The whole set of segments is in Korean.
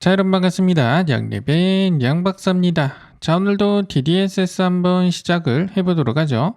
자 여러분 반갑습니다. 양랩의 양박사입니다. 자 오늘도 DDSS 한번 시작을 해보도록 하죠.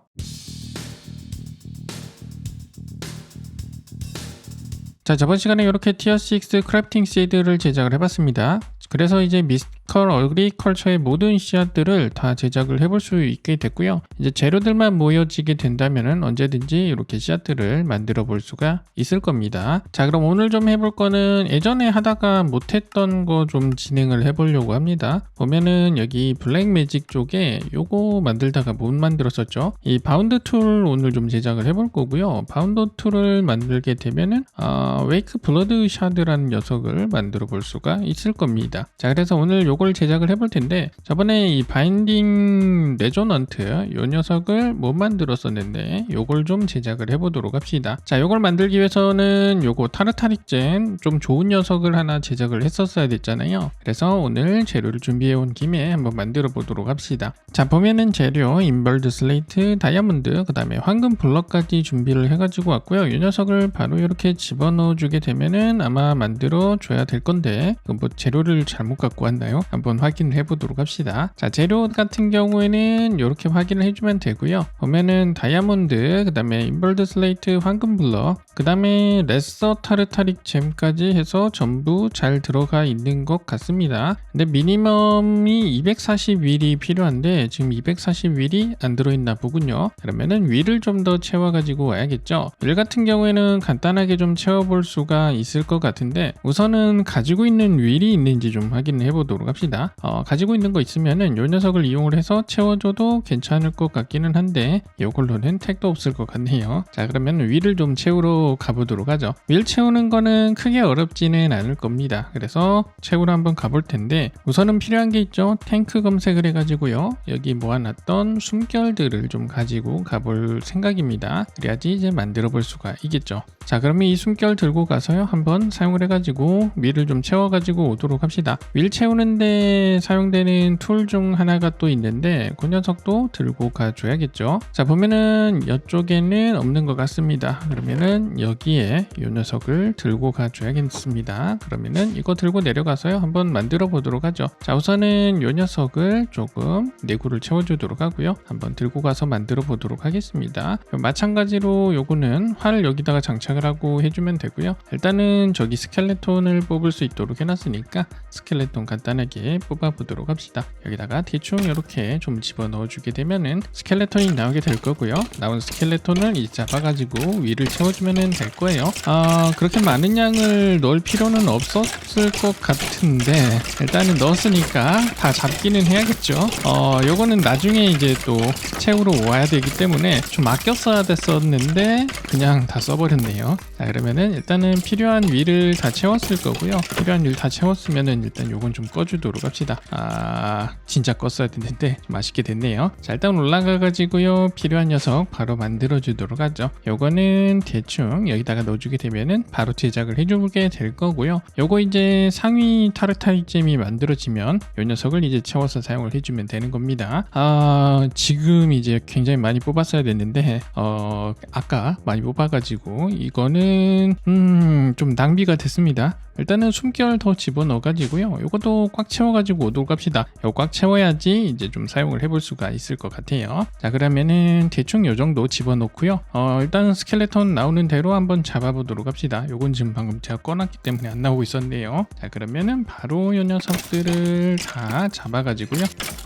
자 저번 시간에 이렇게 티어 6 크래프팅 시드를 제작을 해봤습니다. 그래서 이제 미스 컬 어그리컬처의 모든 씨앗들을 다 제작을 해볼 수 있게 됐고요. 이제 재료들만 모여지게 된다면 언제든지 이렇게 씨앗들을 만들어 볼 수가 있을 겁니다. 자 그럼 오늘 좀 해볼 거는 예전에 하다가 못했던 거 좀 진행을 해보려고 합니다. 보면은 여기 블랙 매직 쪽에 요거 만들다가 못 만들었었죠. 이 바운드 툴 오늘 좀 제작을 해볼 거고요. 바운드 툴을 만들게 되면은 어, 웨이크 블러드 샤드라는 녀석을 만들어 볼 수가 있을 겁니다. 자 그래서 오늘 요걸 제작을 해볼 텐데 저번에 이 바인딩 레조넌트 요 녀석을 못 만들었었는데 요걸 좀 제작을 해보도록 합시다. 자 요걸 만들기 위해서는 요거 타르타릭젠 좀 좋은 녀석을 하나 제작을 했었어야 됐잖아요. 그래서 오늘 재료를 준비해 온 김에 한번 만들어 보도록 합시다. 자 보면은 재료 인벌드 슬레이트 다이아몬드 그 다음에 황금 블럭까지 준비를 해가지고 왔고요. 이 녀석을 바로 이렇게 집어넣어 주게 되면은 아마 만들어 줘야 될 건데 뭐 재료를 잘못 갖고 왔나요? 한번 확인을 해보도록 합시다. 자 재료 같은 경우에는 이렇게 확인을 해주면 되고요. 보면은 다이아몬드 그 다음에 인벌드 슬레이트 황금 블럭 그 다음에 레서 타르타릭 잼까지 해서 전부 잘 들어가 있는 것 같습니다. 근데 미니멈이 240윌이 필요한데 지금 240윌이 안 들어있나 보군요. 그러면은 윌을 좀 더 채워 가지고 와야겠죠. 윌 같은 경우에는 간단하게 좀 채워볼 수가 있을 것 같은데 우선은 가지고 있는 윌이 있는지 좀 확인해 보도록 합시다. 어, 가지고 있는 거 있으면은 요 녀석을 이용을 해서 채워줘도 괜찮을 것 같기는 한데 이걸로는 택도 없을 것 같네요. 자 그러면 윌을 좀 채우러 가보도록 하죠. 윌 채우는 거는 크게 어렵지는 않을 겁니다. 그래서 채우러 한번 가볼 텐데 우선은 필요한 게 있죠. 탱크 검색을 해가지고요. 여기 모아놨던 숨결들을 좀 가지고 가볼 생각입니다. 그래야지 이제 만들어 볼 수가 있겠죠. 자 그러면 이 숨결 들고 가서요. 한번 사용을 해가지고 윌을 좀 채워가지고 오도록 합시다. 윌 채우는데 사용되는 툴 중 하나가 또 있는데 그 녀석도 들고 가줘야겠죠. 자 보면은 이쪽에는 없는 것 같습니다. 그러면은 여기에 이 녀석을 들고 가줘야겠습니다. 그러면은 이거 들고 내려가서요. 한번 만들어 보도록 하죠. 자 우선은 이 녀석을 조금 내구를 채워주도록 하고요. 한번 들고 가서 만들어 보도록 하겠습니다. 마찬가지로 요거는 활을 여기다가 장착을 하고 해주면 되고요. 일단은 저기 스켈레톤을 뽑을 수 있도록 해놨으니까 스켈레톤 간단하게 뽑아 보도록 합시다. 여기다가 대충 이렇게 좀 집어 넣어 주게 되면은 스켈레톤이 나오게 될 거고요. 나온 스켈레톤을 이 잡아가지고 위를 채워주면 될 거예요. 아 그렇게 많은 양을 넣을 필요는 없었을 것 같은데 일단은 넣었으니까 다 잡기는 해야겠죠. 어 요거는 나중에 이제 또 채우러 와야 되기 때문에 좀 아껴 써야 됐었는데 그냥 다 써버렸네요. 자 그러면은 일단은 필요한 위를 다 채웠을 거고요. 필요한 위를 다 채웠으면은 일단 요건 좀 꺼주도록 합시다. 아 진짜 껐어야 됐는데 좀 아쉽게 됐네요. 자 일단 올라가 가지고요 필요한 녀석 바로 만들어 주도록 하죠. 요거는 대충 여기다가 넣어주게 되면은 바로 제작을 해주게 될 거고요. 요거 이제 상위 타르타이잼이 만들어지면 요 녀석을 이제 채워서 사용을 해주면 되는 겁니다. 아 지금 이제 굉장히 많이 뽑았어야 됐는데 어 아까 많이 뽑아가지고 이거는 음좀 낭비가 됐습니다. 일단은 숨결 더 집어넣어 가지고요. 이것도 꽉 채워 가지고 오도록 합시다. 이거 꽉 채워야지 이제 좀 사용을 해볼 수가 있을 것 같아요. 자 그러면은 대충 요 정도 집어넣고요. 어 일단 스켈레톤 나오는 대로 한번 잡아보도록 합시다. 요건 지금 방금 제가 꺼놨기 때문에 안 나오고 있었네요. 자 그러면은 바로 요 녀석들을 다 잡아가지고요.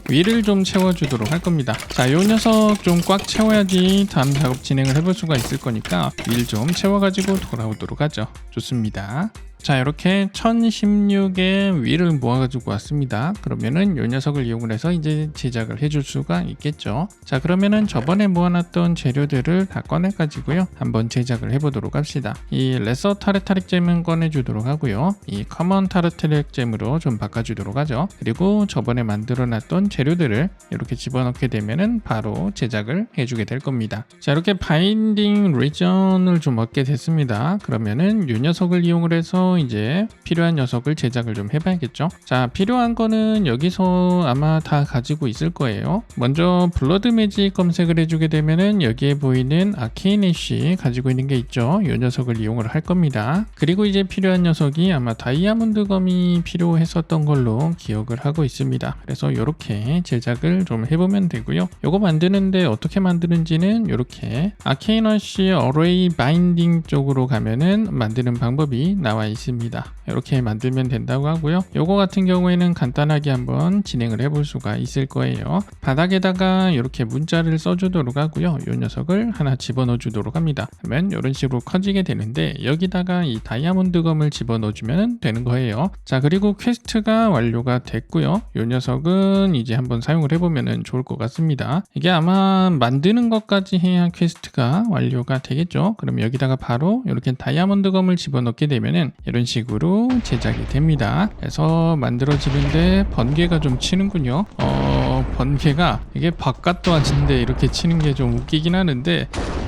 위를 좀 채워주도록 할 겁니다. 자 요 녀석 좀 꽉 채워야지 다음 작업 진행을 해볼 수가 있을 거니까 위를 좀 채워가지고 돌아오도록 하죠. 좋습니다. 자 이렇게 1016의 위를 모아가지고 왔습니다. 그러면은 이 녀석을 이용을 해서 이제 제작을 해줄 수가 있겠죠. 자 그러면은 저번에 모아놨던 재료들을 다 꺼내 가지고요. 한번 제작을 해보도록 합시다. 이 레서 타르타릭 잼은 꺼내주도록 하고요. 이 커먼 타르타릭 잼으로 좀 바꿔주도록 하죠. 그리고 저번에 만들어놨던 재료들을 이렇게 집어넣게 되면은 바로 제작을 해주게 될 겁니다. 자 이렇게 바인딩 리전을 좀 얻게 됐습니다. 그러면은 이 녀석을 이용을 해서 이제 필요한 녀석을 제작을 좀 해봐야겠죠. 자, 필요한 거는 여기서 아마 다 가지고 있을 거예요. 먼저 블러드 매직 검색을 해주게 되면은 여기에 보이는 아케인 애쉬 가지고 있는 게 있죠. 이 녀석을 이용을 할 겁니다. 그리고 이제 필요한 녀석이 아마 다이아몬드 검이 필요했었던 걸로 기억을 하고 있습니다. 그래서 이렇게 제작을 좀 해보면 되고요. 요거 만드는데 어떻게 만드는지는 이렇게 아케이너시 어레이 바인딩 쪽으로 가면은 만드는 방법이 나와 있습니다. 이렇게 만들면 된다고 하고요. 요거 같은 경우에는 간단하게 한번 진행을 해볼 수가 있을 거예요. 바닥에다가 이렇게 문자를 써주도록 하고요. 이 녀석을 하나 집어넣어 주도록 합니다. 그러면 이런 식으로 커지게 되는데 여기다가 이 다이아몬드 검을 집어넣어 주면 되는 거예요. 자 그리고 퀘스트가 완료가 됐고요. 이 녀석은 이제 한번 사용을 해보면 좋을 것 같습니다. 이게 아마 만드는 것까지 해야 퀘스트가 완료가 되겠죠. 그럼 여기다가 바로 이렇게 다이아몬드 검을 집어넣게 되면은 이런 식으로 제작이 됩니다. 그래서 만들어지는데 번개가 좀 치는군요. 어, 번개가 이게 바깥도 아닌데 이렇게 치는 게 좀 웃기긴 하는데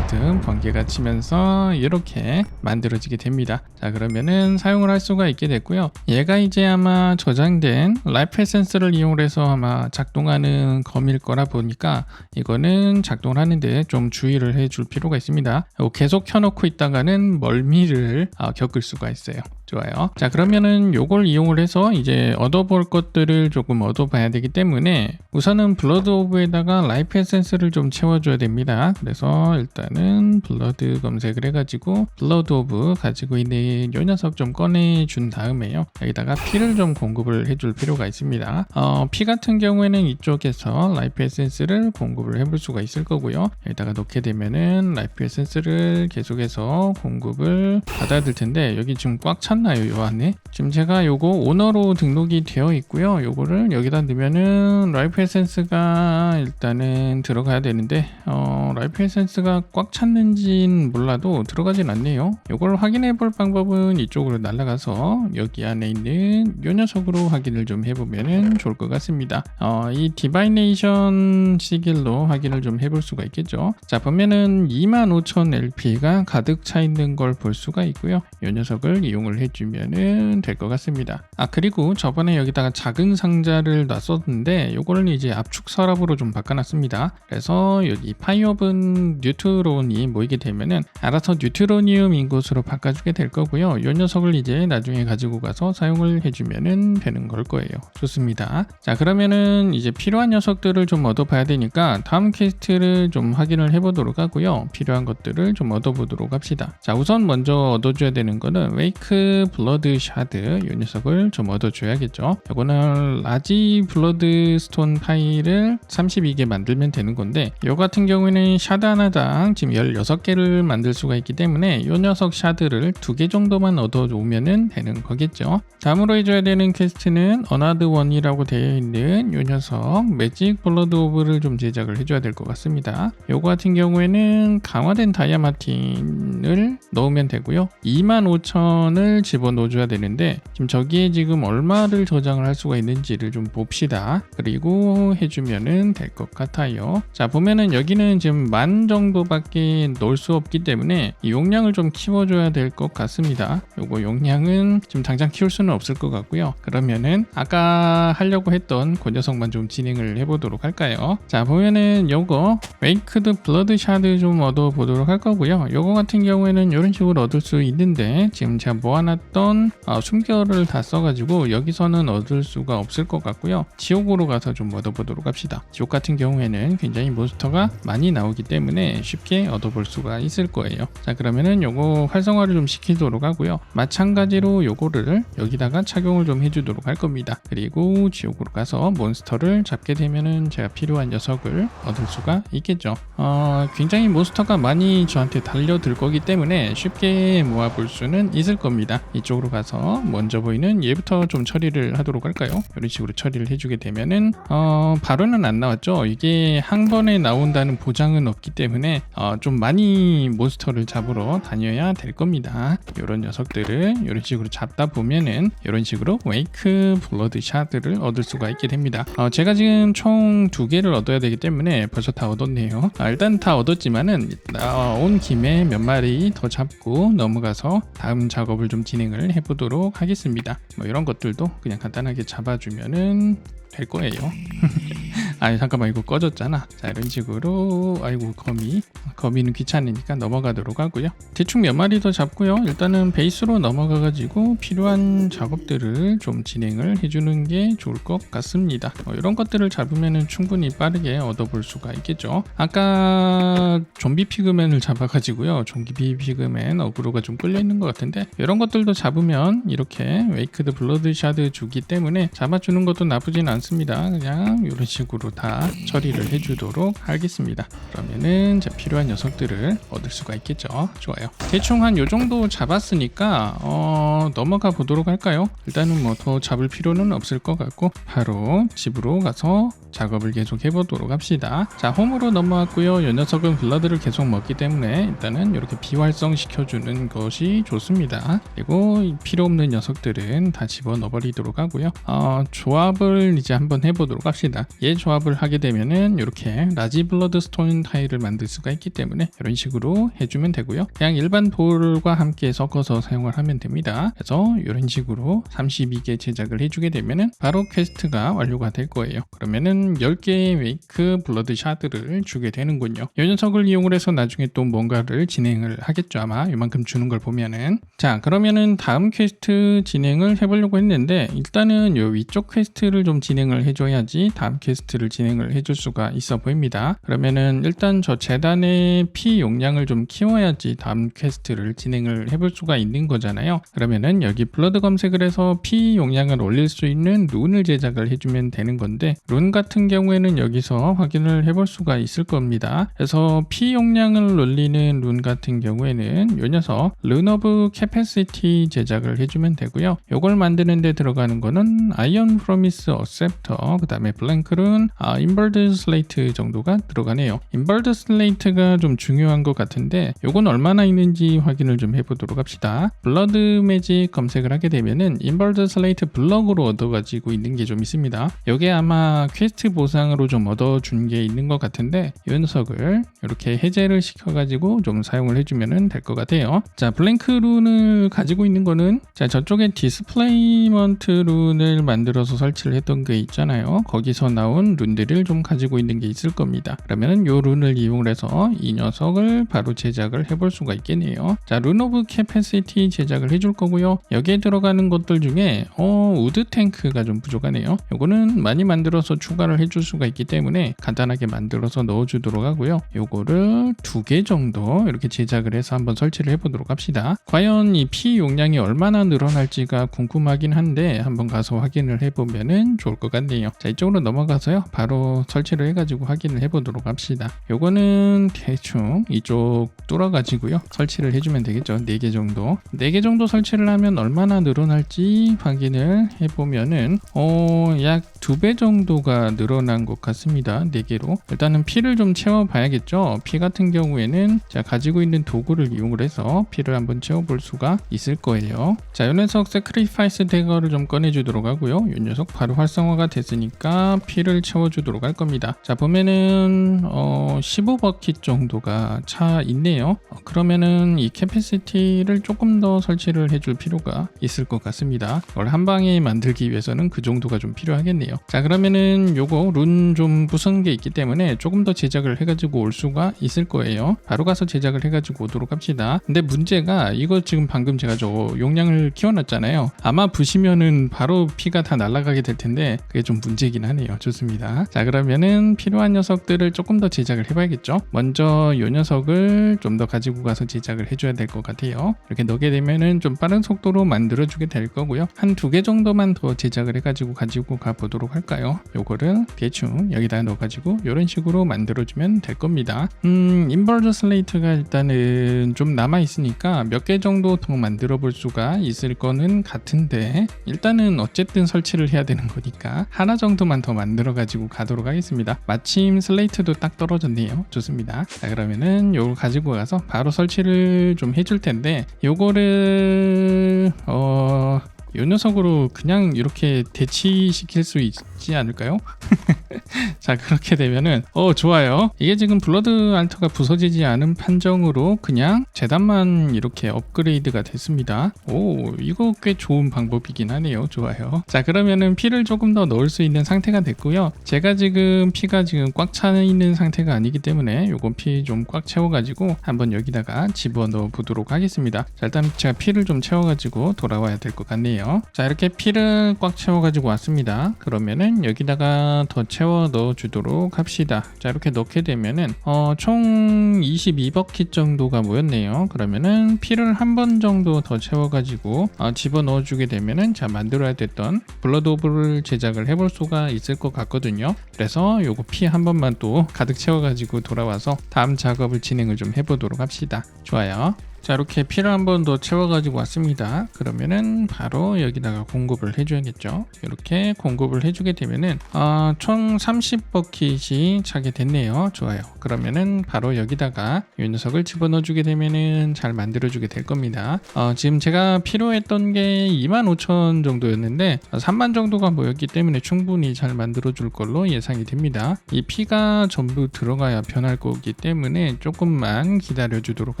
아무튼 번개가 치면서 이렇게 만들어지게 됩니다. 자 그러면은 사용을 할 수가 있게 됐고요. 얘가 이제 아마 저장된 라이프 에센스를 이용해서 아마 작동하는 검일 거라 보니까 이거는 작동을 하는데 좀 주의를 해 줄 필요가 있습니다. 계속 켜놓고 있다가는 멀미를 아, 겪을 수가 있어요. 좋아요. 자 그러면은 요걸 이용을 해서 이제 얻어볼 것들을 조금 얻어봐야 되기 때문에 우선은 블러드 오브에다가 라이프 에센스를 좀 채워줘야 됩니다. 그래서 일단은 블러드 검색을 해가지고 블러드 오브 가지고 있는 요 녀석 좀 꺼내준 다음에요. 여기다가 피를 좀 공급을 해줄 필요가 있습니다. 어, 피 같은 경우에는 이쪽에서 라이프 에센스를 공급을 해볼 수가 있을 거고요. 여기다가 놓게 되면은 라이프 에센스를 계속해서 공급을 받아야 될 텐데 여기 지금 꽉찼 나요 요 안에? 지금 제가 요거 오너로 등록이 되어 있고요. 요거를 여기다 넣으면은 라이프 에센스가 일단은 들어가야 되는데 어, 라이프 에센스가 꽉 찼는지는 몰라도 들어가진 않네요. 요걸 확인해 볼 방법은 이쪽으로 날아가서 여기 안에 있는 요 녀석으로 확인을 좀 해보면은 좋을 것 같습니다. 어, 이 디바이네이션 시길로 확인을 좀 해볼 수가 있겠죠. 자 보면은 25,000 LP가 가득 차 있는 걸 볼 수가 있고요. 요 녀석을 이용을 해 주면은 될 것 같습니다. 아 그리고 저번에 여기다가 작은 상자를 놨었는데 요거를 이제 압축 서랍으로 좀 바꿔놨습니다. 그래서 여기 파이어분 뉴트론이 모이게 되면은 알아서 뉴트로니움 인 곳으로 바꿔주게 될 거고요. 요 녀석을 이제 나중에 가지고 가서 사용을 해주면은 되는 걸 거예요. 좋습니다. 자 그러면은 이제 필요한 녀석들을 좀 얻어봐야 되니까 다음 퀘스트를 좀 확인을 해보도록 하고요. 필요한 것들을 좀 얻어보도록 합시다. 자 우선 먼저 얻어줘야 되는 거는 웨이크 블러드 샤드 이 녀석을 좀 얻어줘야겠죠. 이거는 라지 블러드 스톤 파일을 32개 만들면 되는 건데 이 같은 경우에는 샤드 하나당 지금 16개를 만들 수가 있기 때문에 이 녀석 샤드를 두개 정도만 얻어오면 되는 거겠죠. 다음으로 해줘야 되는 퀘스트는 어나드 원이라고 되어 있는 이 녀석 매직 블러드 오브를 좀 제작을 해줘야 될 것 같습니다. 요거 같은 경우에는 강화된 다이아마틴을 넣으면 되고요. 25,000을 집어넣어 줘야 되는데 지금 저기에 지금 얼마를 저장을 할 수가 있는지를 좀 봅시다. 그리고 해주면은 될 것 같아요. 자 보면은 여기는 지금 만 정도밖에 넣을 수 없기 때문에 이 용량을 좀 키워줘야 될 것 같습니다. 요거 용량은 지금 당장 키울 수는 없을 것 같고요. 그러면은 아까 하려고 했던 그 녀석만 좀 진행을 해보도록 할까요? 자 보면은 요거 웨이크드 블러드 샤드 좀 얻어 보도록 할 거고요. 요거 같은 경우에는 이런 식으로 얻을 수 있는데 지금 제가 모 아놨던 어, 숨결을 다 써가지고 여기서는 얻을 수가 없을 것 같고요. 지옥으로 가서 좀 얻어보도록 합시다. 지옥 같은 경우에는 굉장히 몬스터가 많이 나오기 때문에 쉽게 얻어볼 수가 있을 거예요. 자 그러면은 요거 활성화를 좀 시키도록 하고요. 마찬가지로 요거를 여기다가 착용을 좀 해주도록 할 겁니다. 그리고 지옥으로 가서 몬스터를 잡게 되면은 제가 필요한 녀석을 얻을 수가 있겠죠. 어, 굉장히 몬스터가 많이 저한테 달려들 거기 때문에 쉽게 모아볼 수는 있을 겁니다. 이쪽으로 가서 먼저 보이는 얘부터 좀 처리를 하도록 할까요? 이런 식으로 처리를 해주게 되면은 어, 바로는 안 나왔죠. 이게 한 번에 나온다는 보장은 없기 때문에 어, 좀 많이 몬스터를 잡으러 다녀야 될 겁니다. 이런 녀석들을 이런 식으로 잡다 보면은 이런 식으로 웨이크 블러드 샤드를 얻을 수가 있게 됩니다. 어, 제가 지금 총 두 개를 얻어야 되기 때문에 벌써 다 얻었네요. 아, 일단 다 얻었지만은 나온 김에 몇 마리 더 잡고 넘어가서 다음 작업을 좀 진행. 진행을 해보도록 하겠습니다. 뭐 이런 것들도 그냥 간단하게 잡아주면은 될 거예요. 아 잠깐만 이거 꺼졌잖아. 자 이런 식으로 아이고 거미 거미는 귀찮으니까 넘어가도록 하고요. 대충 몇 마리 더 잡고요. 일단은 베이스로 넘어가 가지고 필요한 작업들을 좀 진행을 해주는 게 좋을 것 같습니다. 뭐 이런 것들을 잡으면은 충분히 빠르게 얻어볼 수가 있겠죠. 아까 좀비 피그맨을 잡아 가지고요. 좀비 피그맨 어그로가 좀 끌려 있는 것 같은데 이런 것들도 잡으면 이렇게 웨이크드 블러드 샤드 주기 때문에 잡아주는 것도 나쁘진 않습니다. 그냥 이런 식으로 다 처리를 해주도록 하겠습니다. 그러면은 자, 필요한 녀석들을 얻을 수가 있겠죠. 좋아요. 대충 한 요 정도 잡았으니까 어, 넘어가 보도록 할까요? 일단은 뭐 더 잡을 필요는 없을 것 같고 바로 집으로 가서 작업을 계속 해보도록 합시다. 자, 홈으로 넘어왔고요. 이 녀석은 블러드를 계속 먹기 때문에 일단은 이렇게 비활성 시켜주는 것이 좋습니다. 그리고 이 필요 없는 녀석들은 다 집어 넣어버리도록 하고요. 어, 조합을 이제 한번 해보도록 합시다. 얘 조합 을 하게 되면은 이렇게 라지 블러드 스톤 타일을 만들 수가 있기 때문에 이런 식으로 해주면 되고요. 그냥 일반 볼과 함께 섞어서 사용을 하면 됩니다. 그래서 이런 식으로 32개 제작을 해주게 되면은 바로 퀘스트가 완료가 될 거예요. 그러면은 10개의 웨이크 블러드 샤드를 주게 되는군요. 이 녀석을 이용을 해서 나중에 또 뭔가를 진행을 하겠죠. 아마 이만큼 주는 걸 보면은. 자, 그러면은 다음 퀘스트 진행을 해보려고 했는데 일단은 요 위쪽 퀘스트를 좀 진행을 해줘야지 다음 퀘스트를 진행을 해줄 수가 있어 보입니다. 그러면은 일단 저 재단의 피 용량을 좀 키워야지 다음 퀘스트를 진행을 해볼 수가 있는 거잖아요. 그러면은 여기 블러드 검색을 해서 피 용량을 올릴 수 있는 룬을 제작을 해주면 되는 건데 룬 같은 경우에는 여기서 확인을 해볼 수가 있을 겁니다. 그래서 피 용량을 올리는 룬 같은 경우에는 요 녀석 룬 오브 캐패시티 제작을 해주면 되고요. 요걸 만드는데 들어가는 거는 아이언 프로미스 어셉터 그 다음에 블랭크룬 아, 인벌드 슬레이트 정도가 들어가네요. 인벌드 슬레이트가 좀 중요한 것 같은데 요건 얼마나 있는지 확인을 좀 해보도록 합시다. 블러드 매직 검색을 하게 되면은 인벌드 슬레이트 블럭으로 얻어가지고 있는 게 좀 있습니다. 요게 아마 퀘스트 보상으로 좀 얻어준 게 있는 것 같은데 이 녀석을 이렇게 해제를 시켜가지고 좀 사용을 해주면 될 것 같아요. 자 블랭크 룬을 가지고 있는 거는 자 저쪽에 디스플레이먼트 룬을 만들어서 설치를 했던 게 있잖아요. 거기서 나온 룬 들을 좀 가지고 있는 게 있을 겁니다. 그러면은 요 룬을 이용을 해서 이 녀석을 바로 제작을 해볼 수가 있겠네요. 자, 룬 오브 캐패시티 제작을 해줄 거고요. 여기에 들어가는 것들 중에 어, 우드 탱크가 좀 부족하네요. 요거는 많이 만들어서 추가를 해줄 수가 있기 때문에 간단하게 만들어서 넣어주도록 하고요. 요거를 두 개 정도 이렇게 제작을 해서 한번 설치를 해보도록 합시다. 과연 이 피 용량이 얼마나 늘어날지가 궁금하긴 한데 한번 가서 확인을 해보면은 좋을 것 같네요. 자, 이쪽으로 넘어가서요. 바로 설치를 해가지고 확인을 해보도록 합시다. 요거는 대충 이쪽 뚫어가지고요. 설치를 해주면 되겠죠. 4개 정도. 4개 정도 설치를 하면 얼마나 늘어날지 확인을 해보면은, 어, 약 2배 정도가 늘어난 것 같습니다. 4개로. 일단은 피를 좀 채워봐야겠죠. 피 같은 경우에는 자, 가지고 있는 도구를 이용을 해서 피를 한번 채워볼 수가 있을 거예요. 자, 이 녀석 세크리파이스 대거를 좀 꺼내주도록 하고요. 이 녀석 바로 활성화가 됐으니까 피를 채워 주도록 할 겁니다. 자, 보면은, 어, 15버킷 정도가 차 있네요. 어, 그러면은 이 캐패시티를 조금 더 설치를 해줄 필요가 있을 것 같습니다. 이걸 한 방에 만들기 위해서는 그 정도가 좀 필요하겠네요. 자, 그러면은 요거 룬 좀 부순 게 있기 때문에 조금 더 제작을 해가지고 올 수가 있을 거예요. 바로 가서 제작을 해가지고 오도록 합시다. 근데 문제가 이거 지금 방금 제가 저 용량을 키워놨잖아요. 아마 부시면은 바로 피가 다 날아가게 될 텐데 그게 좀 문제긴 하네요. 좋습니다. 자, 그러면은 필요한 녀석들을 조금 더 제작을 해봐야겠죠. 먼저 요 녀석을 좀 더 가지고 가서 제작을 해줘야 될 것 같아요. 이렇게 넣게 되면은 좀 빠른 속도로 만들어주게 될 거고요. 한 두 개 정도만 더 제작을 해가지고 가지고 가 보도록 할까요? 요거를 대충 여기다 넣어가지고 이런 식으로 만들어주면 될 겁니다. 음, 인버드 슬레이트가 일단은 좀 남아 있으니까 몇 개 정도 더 만들어 볼 수가 있을 거는 같은데 일단은 어쨌든 설치를 해야 되는 거니까 하나 정도만 더 만들어 가지고 가도록 하겠습니다. 마침 슬레이트도 딱 떨어졌네요. 좋습니다. 자 그러면은 요걸 가지고 가서 바로 설치를 좀 해줄 텐데 요거를 어. 요 녀석으로 그냥 이렇게 대치시킬 수 있지 않을까요? 자 그렇게 되면은 어 좋아요. 이게 지금 블러드 알터가 부서지지 않은 판정으로 그냥 재단만 이렇게 업그레이드가 됐습니다. 오 이거 꽤 좋은 방법이긴 하네요. 좋아요. 자 그러면은 피를 조금 더 넣을 수 있는 상태가 됐고요. 제가 지금 피가 지금 꽉 차 있는 상태가 아니기 때문에 요건 피 좀 꽉 채워 가지고 한번 여기다가 집어넣어 보도록 하겠습니다. 자 일단 제가 피를 좀 채워 가지고 돌아와야 될 것 같네요 자 이렇게 피를 꽉 채워 가지고 왔습니다. 그러면은 여기다가 더 채워 넣어 주도록 합시다. 자 이렇게 넣게 되면은 어, 총 22버킷 정도가 모였네요. 그러면은 피를 한 번 정도 더 채워 가지고 어, 집어 넣어 주게 되면은 자 만들어야 됐던 블러드 오브를 제작을 해볼 수가 있을 것 같거든요. 그래서 요거 피 한 번만 또 가득 채워 가지고 돌아와서 다음 작업을 진행을 좀 해보도록 합시다. 좋아요 자 이렇게 피를 한 번 더 채워 가지고 왔습니다. 그러면은 바로 여기다가 공급을 해줘야겠죠? 이렇게 공급을 해주게 되면은 어, 총 30버킷이 차게 됐네요. 좋아요. 그러면은 바로 여기다가 이 녀석을 집어넣어 주게 되면은 잘 만들어 주게 될 겁니다. 어, 지금 제가 필요했던 게 25,000 정도였는데 3만 정도가 모였기 때문에 충분히 잘 만들어 줄 걸로 예상이 됩니다. 이 피가 전부 들어가야 변할 거기 때문에 조금만 기다려 주도록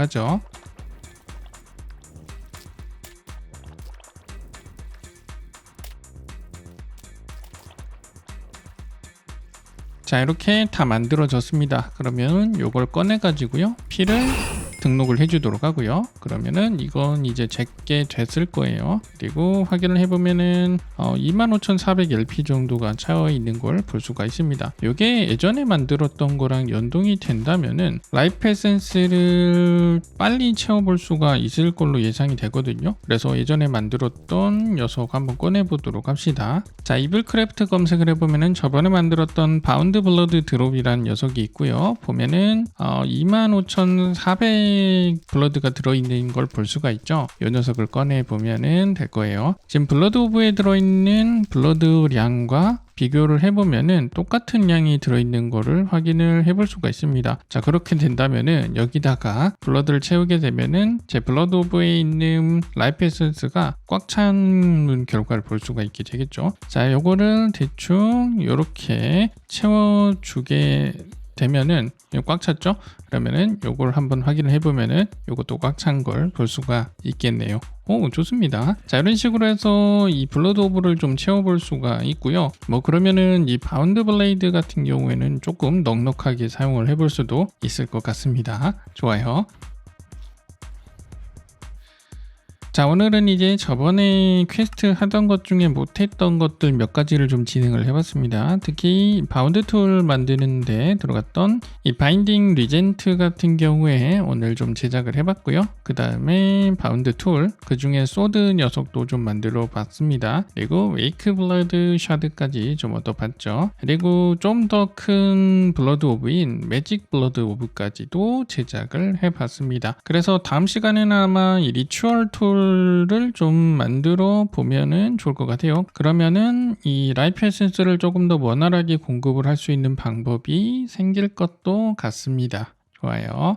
하죠 자 이렇게 다 만들어졌습니다. 그러면 요걸 꺼내 가지고요. 피를 등록을 해주도록 하고요. 그러면은 이건 이제 제게 됐을 거예요. 그리고 확인을 해보면은 어, 25,400LP 정도가 차여 있는 걸 볼 수가 있습니다. 이게 예전에 만들었던 거랑 연동이 된다면은 라이프 에센스를 빨리 채워볼 수가 있을 걸로 예상이 되거든요. 그래서 예전에 만들었던 녀석 한번 꺼내보도록 합시다. 자 이블크래프트 검색을 해보면은 저번에 만들었던 바운드 블러드 드롭이라는 녀석이 있고요. 보면은 어, 25,400 블러드가 들어있는 걸 볼 수가 있죠 이 녀석을 꺼내 보면은 될 거예요 지금 블러드 오브에 들어있는 블러드량과 비교를 해보면은 똑같은 양이 들어있는 거를 확인을 해볼 수가 있습니다. 자 그렇게 된다면은 여기다가 블러드를 채우게 되면은 제 블러드 오브에 있는 라이프 에센스가 꽉 찬 결과를 볼 수가 있게 되겠죠. 자 요거를 대충 이렇게 채워주게 되면은 꽉 찼죠? 그러면은 요걸 한번 확인을 해보면은 요것도 꽉 찬 걸 볼 수가 있겠네요. 오 좋습니다. 자 이런 식으로 해서 이 블러드 오브를 좀 채워볼 수가 있고요. 뭐 그러면은 이 바운드 블레이드 같은 경우에는 조금 넉넉하게 사용을 해볼 수도 있을 것 같습니다. 좋아요. 자 오늘은 이제 저번에 퀘스트 하던 것 중에 못했던 것들 몇 가지를 좀 진행을 해봤습니다. 특히 바운드 툴 만드는데 들어갔던 이 바인딩 리젠트 같은 경우에 오늘 좀 제작을 해봤고요 그 다음에 바운드 툴 그 중에 소드 녀석도 좀 만들어 봤습니다 그리고 웨이크 블러드 샤드까지 좀 얻어봤죠 그리고 좀 더 큰 블러드 오브인 매직 블러드 오브까지도 제작을 해봤습니다 그래서 다음 시간에는 아마 이 리추얼 툴 툴을 좀 만들어 보면은 좋을 것 같아요. 그러면은 이 라이프 에센스를 조금 더 원활하게 공급을 할 수 있는 방법이 생길 것도 같습니다. 좋아요.